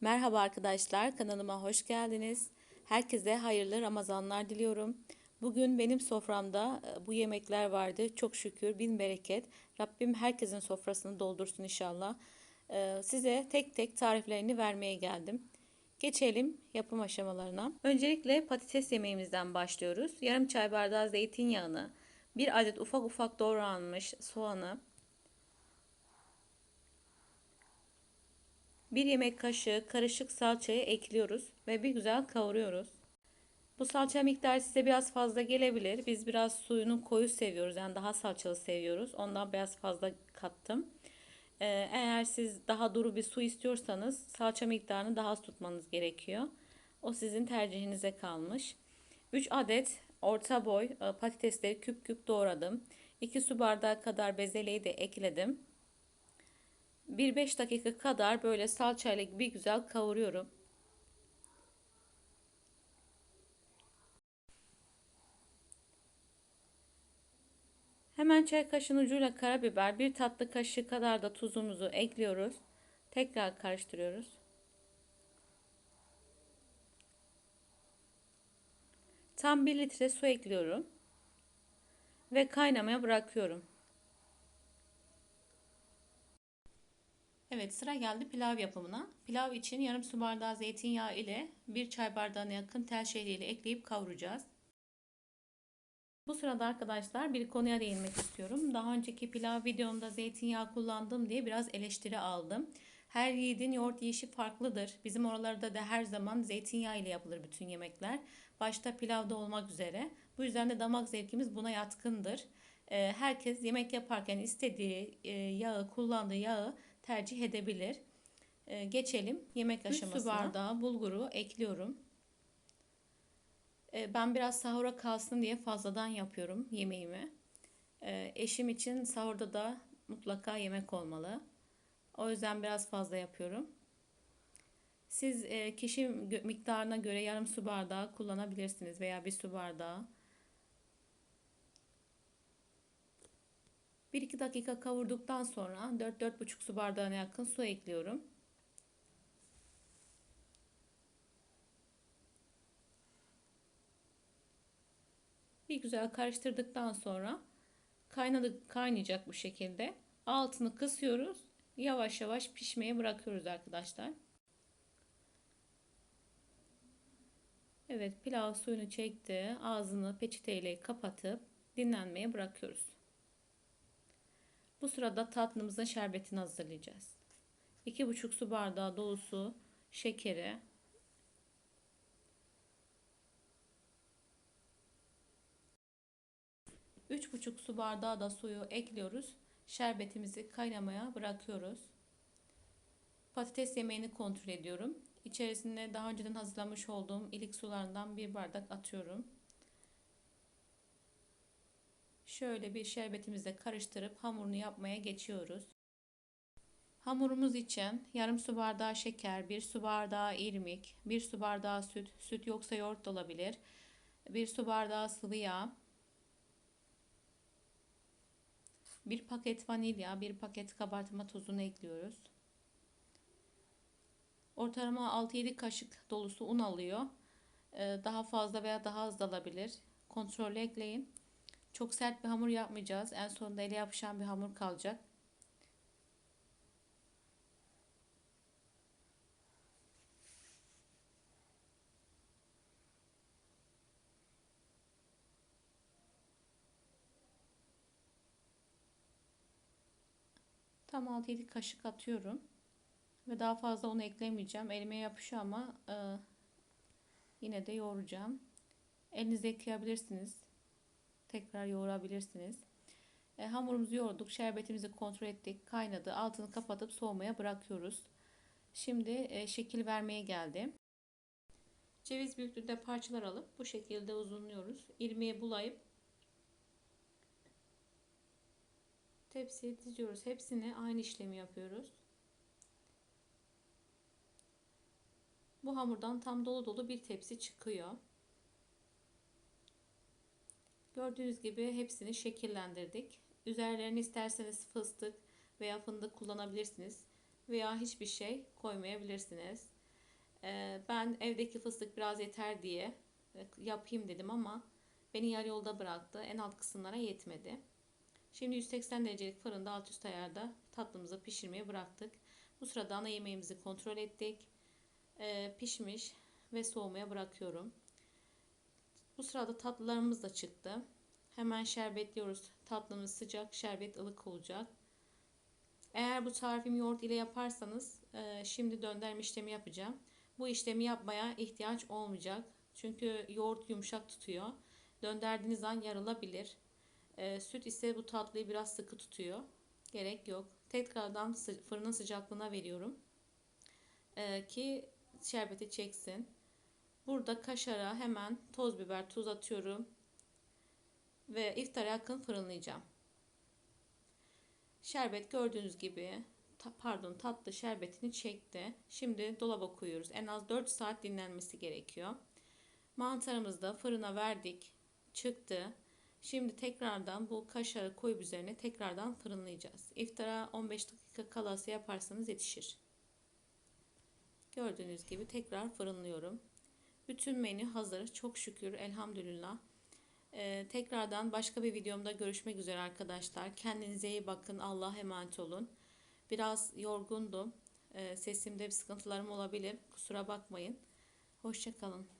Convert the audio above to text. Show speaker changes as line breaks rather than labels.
Merhaba arkadaşlar, kanalıma hoş geldiniz. Herkese hayırlı Ramazanlar diliyorum. Bugün benim soframda e, bu yemekler vardı. Çok şükür bin bereket. Rabbim herkesin sofrasını doldursun inşallah. E, Size tek tek tariflerini vermeye geldim. Geçelim yapım aşamalarına. Öncelikle patates yemeğimizden başlıyoruz. Yarım çay bardağı zeytinyağını, bir adet ufak ufak doğranmış soğanı, 1 yemek kaşığı karışık salçayı ekliyoruz ve bir güzel kavuruyoruz. Bu salça miktarı size biraz fazla gelebilir. Biz biraz suyunu koyu seviyoruz. Yani daha salçalı seviyoruz. Ondan biraz fazla kattım. Ee, eğer siz daha duru bir su istiyorsanız salça miktarını daha az tutmanız gerekiyor. O sizin tercihinize kalmış. 3 adet orta boy e, patatesleri küp küp doğradım. 2 su bardağı kadar bezeleyi de ekledim. 1-5 dakika kadar böyle salçayla bir güzel kavuruyorum. Hemen çay kaşığının ucuyla karabiber, bir tatlı kaşığı kadar da tuzumuzu ekliyoruz. Tekrar karıştırıyoruz. Tam 1 litre su ekliyorum. Ve kaynamaya bırakıyorum. Evet sıra geldi pilav yapımına. Pilav için yarım su bardağı zeytinyağı ile bir çay bardağına yakın tel şehriyle ekleyip kavuracağız. Bu sırada arkadaşlar bir konuya değinmek istiyorum. Daha önceki pilav videomda zeytinyağı kullandım diye biraz eleştiri aldım. Her yiğidin yoğurt yiyişi farklıdır. Bizim oralarda da her zaman zeytinyağı ile yapılır bütün yemekler. Başta pilavda olmak üzere. Bu yüzden de damak zevkimiz buna yatkındır. Ee, herkes yemek yaparken istediği e, yağı, kullandığı yağı tercih edebilir. Ee, geçelim yemek aşamasına. su bardağı bulguru ekliyorum. Ee, ben biraz sahura kalsın diye fazladan yapıyorum yemeğimi. Ee, eşim için sahurda da mutlaka yemek olmalı. O yüzden biraz fazla yapıyorum. Siz e, kişi miktarına göre yarım su bardağı kullanabilirsiniz veya bir su bardağı. 1-2 dakika kavurduktan sonra 4-4,5 su bardağına yakın su ekliyorum. Bir güzel karıştırdıktan sonra kaynadı, kaynayacak bu şekilde. Altını kısıyoruz. Yavaş yavaş pişmeye bırakıyoruz arkadaşlar. Evet pilav suyunu çekti. Ağzını peçeteyle kapatıp dinlenmeye bırakıyoruz. Bu sırada tatlımızın şerbetini hazırlayacağız. 2,5 su bardağı dolusu şekeri, Üç buçuk su bardağı da suyu ekliyoruz. Şerbetimizi kaynamaya bırakıyoruz. Patates yemeğini kontrol ediyorum. İçerisine daha önceden hazırlamış olduğum ilik sularından bir bardak atıyorum. Şöyle bir şerbetimizle karıştırıp hamurunu yapmaya geçiyoruz. Hamurumuz için yarım su bardağı şeker, bir su bardağı irmik, bir su bardağı süt, süt yoksa yoğurt da olabilir, bir su bardağı sıvı yağ, bir paket vanilya, bir paket kabartma tozunu ekliyoruz. Ortalama 6-7 kaşık dolusu un alıyor. Ee, daha fazla veya daha az da alabilir. Kontrollü ekleyin. Çok sert bir hamur yapmayacağız. En sonunda ele yapışan bir hamur kalacak. Tam 6-7 kaşık atıyorum. Ve daha fazla onu eklemeyeceğim. Elime yapışıyor ama e, yine de yoğuracağım. Elinize ekleyebilirsiniz tekrar yoğurabilirsiniz. E, hamurumuzu yoğurduk. Şerbetimizi kontrol ettik. Kaynadı. Altını kapatıp soğumaya bırakıyoruz. Şimdi e, şekil vermeye geldi. Ceviz büyüklüğünde parçalar alıp bu şekilde uzunluyoruz. İrmiğe bulayıp tepsiye diziyoruz. Hepsini aynı işlemi yapıyoruz. Bu hamurdan tam dolu dolu bir tepsi çıkıyor. Gördüğünüz gibi hepsini şekillendirdik. Üzerlerini isterseniz fıstık veya fındık kullanabilirsiniz. Veya hiçbir şey koymayabilirsiniz. Ee, ben evdeki fıstık biraz yeter diye e, yapayım dedim ama beni yarı yolda bıraktı. En alt kısımlara yetmedi. Şimdi 180 derecelik fırında alt üst ayarda tatlımızı pişirmeye bıraktık. Bu sırada ana yemeğimizi kontrol ettik. Ee, pişmiş ve soğumaya bırakıyorum. Bu sırada tatlılarımız da çıktı. Hemen şerbetliyoruz. Tatlımız sıcak, şerbet ılık olacak. Eğer bu tarifimi yoğurt ile yaparsanız e, şimdi döndürme işlemi yapacağım. Bu işlemi yapmaya ihtiyaç olmayacak. Çünkü yoğurt yumuşak tutuyor. Döndürdüğünüz an yarılabilir. E, süt ise bu tatlıyı biraz sıkı tutuyor. Gerek yok. Tekrardan fırının sıcaklığına veriyorum. E, ki şerbeti çeksin. Burada kaşara hemen toz biber, tuz atıyorum. Ve iftara yakın fırınlayacağım. Şerbet gördüğünüz gibi pardon tatlı şerbetini çekti. Şimdi dolaba koyuyoruz. En az 4 saat dinlenmesi gerekiyor. Mantarımızı da fırına verdik. Çıktı. Şimdi tekrardan bu kaşarı koyup üzerine tekrardan fırınlayacağız. İftara 15 dakika kalası yaparsanız yetişir. Gördüğünüz gibi tekrar fırınlıyorum. Bütün menü hazır. Çok şükür elhamdülillah. Ee, tekrardan başka bir videomda görüşmek üzere arkadaşlar. Kendinize iyi bakın. Allah'a emanet olun. Biraz yorgundum. Ee, sesimde bir sıkıntılarım olabilir. Kusura bakmayın. Hoşçakalın.